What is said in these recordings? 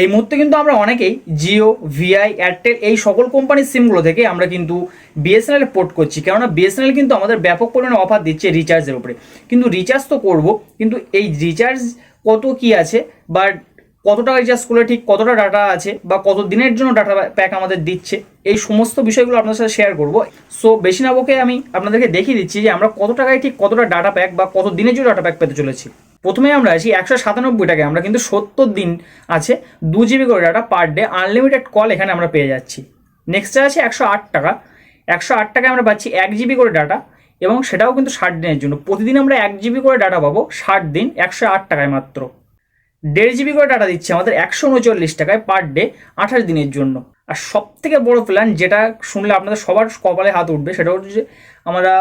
এই মুহূর্তে কিন্তু আমরা অনেকেই জিও ভিআই এয়ারটেল এই সকল কোম্পানির সিমগুলো থেকে আমরা কিন্তু বিএসএনএল পোর্ট করছি। কেননা বিএসএনএল কিন্তু আমাদের ব্যাপক পরিমাণে অফার দিচ্ছে রিচার্জের উপরে। কিন্তু রিচার্জ তো করব, কিন্তু এই রিচার্জ কত কি আছে বা কত টাকা রিচার্জ করলে ঠিক কতটা ডাটা আছে বা কত দিনের জন্য ডাটা প্যাক আমাদের দিচ্ছে, এই সমস্ত বিষয়গুলো আপনাদের সাথে শেয়ার করব। সো বেশি না বকে আমি আপনাদেরকে দেখিয়ে দিচ্ছি যে আমরা কত টাকায় ঠিক কতটা ডাটা প্যাক বা কত দিনের জন্য ডাটা প্যাক পেতে চলেছি। প্রথমে আমরা আছি একশো সাতানব্বই টাকায় আমরা কিন্তু সত্তর দিন আছে দু জিবি করে data per day unlimited call এখানে আমরা পেয়ে যাচ্ছি। নেক্সটে আছে একশো আট টাকা। একশো আট টাকায় আমরা পাচ্ছি এক জিবি করে ডাটা এবং সেটাও কিন্তু ষাট দিনের জন্য। প্রতিদিন আমরা এক জিবি করে ডাটা পাবো ষাট দিন, একশো আট টাকায় মাত্র। দেড় জিবি করে ডাটা দিচ্ছে আমাদের একশো উনচল্লিশ টাকায় পার ডে আঠাশ দিনের জন্য। আর সব থেকে বড়ো প্ল্যান যেটা শুনলে আপনাদের সবার কপালে হাত উঠবে, সেটা হচ্ছে যে আমরা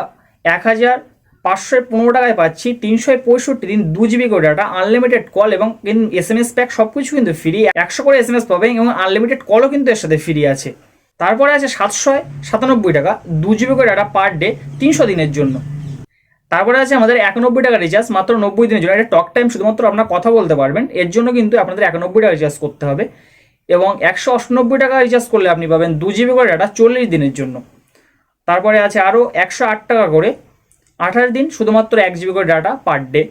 এক হাজার পাঁচশো পনেরো টাকায় পাচ্ছি, তিনশো পঁয়ষট্টি দিন দু জিবি করে ডাটা আনলিমিটেড কল এবং এস এম এস প্যাক সব কিছু কিন্তু ফ্রি একশো করে এস এম এস পাবেন এবং আনলিমিটেড কলও কিন্তু এর সাথে ফ্রি আছে। তারপরে আছে সাতশো সাতানব্বই টাকা, দু জিবি করে ডাটা পার ডে তিনশো দিনের জন্য। তারপরে আছে আমাদের একানব্বই টাকা রিচার্জ মাত্র নব্বই দিনের জন্য। এটা টক টাইম শুধুমাত্র আপনার কথা বলতে পারবেন, এর জন্য কিন্তু আপনাদের একানব্বই টাকা রিচার্জ করতে হবে। এবং একশো অষ্টানব্বই টাকা রিচার্জ করলে আপনি পাবেন দু জিবি করে ডাটা চল্লিশ দিনের জন্য। তারপরে আছে আরও একশো আট টাকা করে আঠাশ দিন শুধুমাত্র এক জিবি করে ডাটা পার ডে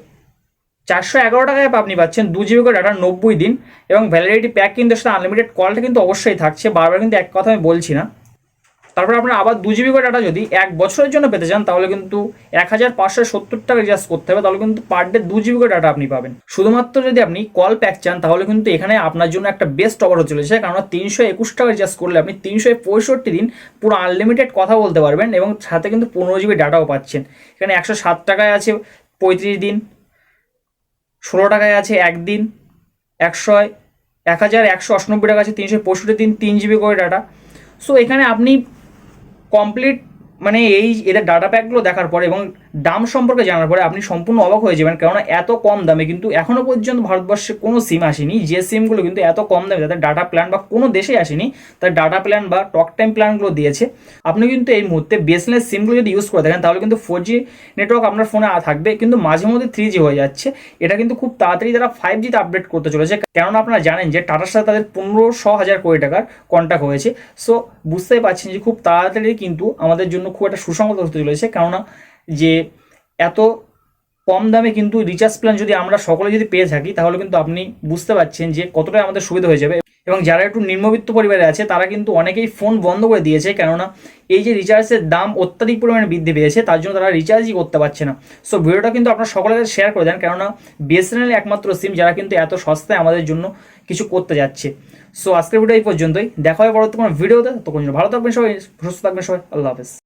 চারশো এগারো টাকায় আপনি পাচ্ছেন দু জিবি করে ডাটা নব্বই দিন এবং ভ্যালিডিটি প্যাক কিন্তু সেটা আনলিমিটেড কলটা কিন্তু অবশ্যই থাকছে। বারবার কিন্তু এক কথা আমি বলছি না। তারপর আপনার আবার দু জিবি করে ডাটা যদি এক বছরের জন্য পেতে চান, তাহলে কিন্তু এক হাজার পাঁচশো সত্তর টাকা রিচার্জ করতে হবে, তাহলে কিন্তু পার ডে দু জিবি করে ডাটা আপনি পাবেন। শুধুমাত্র যদি আপনি কল প্যাক চান, তাহলে কিন্তু এখানে আপনার জন্য একটা বেস্ট অফার হতে চলেছে কারণ তিনশো একুশ টাকা রিচার্জ করলে আপনি তিনশো পঁয়ষট্টি দিন পুরো আনলিমিটেড কথা বলতে পারবেন এবং সাথে কিন্তু পনেরো জিবি ডাটাও পাচ্ছেন। এখানে একশো সাত টাকায় আছে পঁয়ত্রিশ দিন, ষোলো টাকায় আছে একদিন একশো এক হাজার একশো অষ্টানব্বই টাকা আছে তিনশো পঁয়ষট্টি দিন, তিন জিবি করে ডাটা সো এখানে আপনি complete মানে এই এদের ডাটা প্যাকগুলো দেখার পরে এবং দাম সম্পর্কে জানার পরে আপনি সম্পূর্ণ অবাক হয়ে যাবেন, কেননা এত কম দামে কিন্তু এখনও পর্যন্ত ভারতবর্ষে কোনো সিম আসেনি। যে সিমগুলো কিন্তু এত কম দামে তাদের ডাটা প্ল্যান বা কোনো দেশে আসেনি, তার ডাটা প্ল্যান বা টক টাইম প্ল্যানগুলো দিয়েছে। আপনি কিন্তু এই মুহূর্তে বিএসএনএল সিমগুলো যদি ইউজ করে থাকেন, তাহলে কিন্তু ফোর জি নেটওয়ার্ক আপনার ফোনে থাকবে, কিন্তু মাঝে মধ্যে থ্রি জি হয়ে যাচ্ছে। এটা কিন্তু খুব তাড়াতাড়ি তারা ফাইভ জিতে আপডেট করতে চলেছে, কেননা আপনারা জানেন যে টাটার সাথে তাদের পনেরোশো হাজার কোটি টাকার কন্ট্যাক্ট হয়েছে। সো বুঝতেই পারছেন যে খুব তাড়াতাড়ি কিন্তু আমাদের জন্য খুব একটা সুসংগত হতে চলেছে। কেননা যে এত কম দামে কিন্তু রিচার্জ প্ল্যান যদি আমরা সকলে যদি পেয়ে থাকি, তাহলে কিন্তু আপনি বুঝতে পারছেন যে কতটা আমাদের সুবিধা হয়ে যাবে। এবং যারা একটু নিম্নবিত্ত পরিবারে আছে, তারা কিন্তু অনেকেই ফোন বন্ধ করে দিয়েছে। কেননা এই যে রিচার্জের দাম অত্যাধিক পরিমাণে বৃদ্ধি পেয়েছে, তার জন্য তারা রিচার্জই করতে পারছে না। সো ভিডিওটা কিন্তু আপনারা সকলের কাছে শেয়ার করে দেন। কেননা বিএসএনএল একমাত্র সিম যারা কিন্তু এত সস্তায় আমাদের জন্য কিছু করতে যাচ্ছে। সো আজকের ভিডিও এই পর্যন্তই। দেখা হয় পরবর্তী কোনো ভিডিওতে। তখন ভালো থাকবেন সবাই, সুস্থ থাকবেন সবাই। আল্লাহ হাফেজ।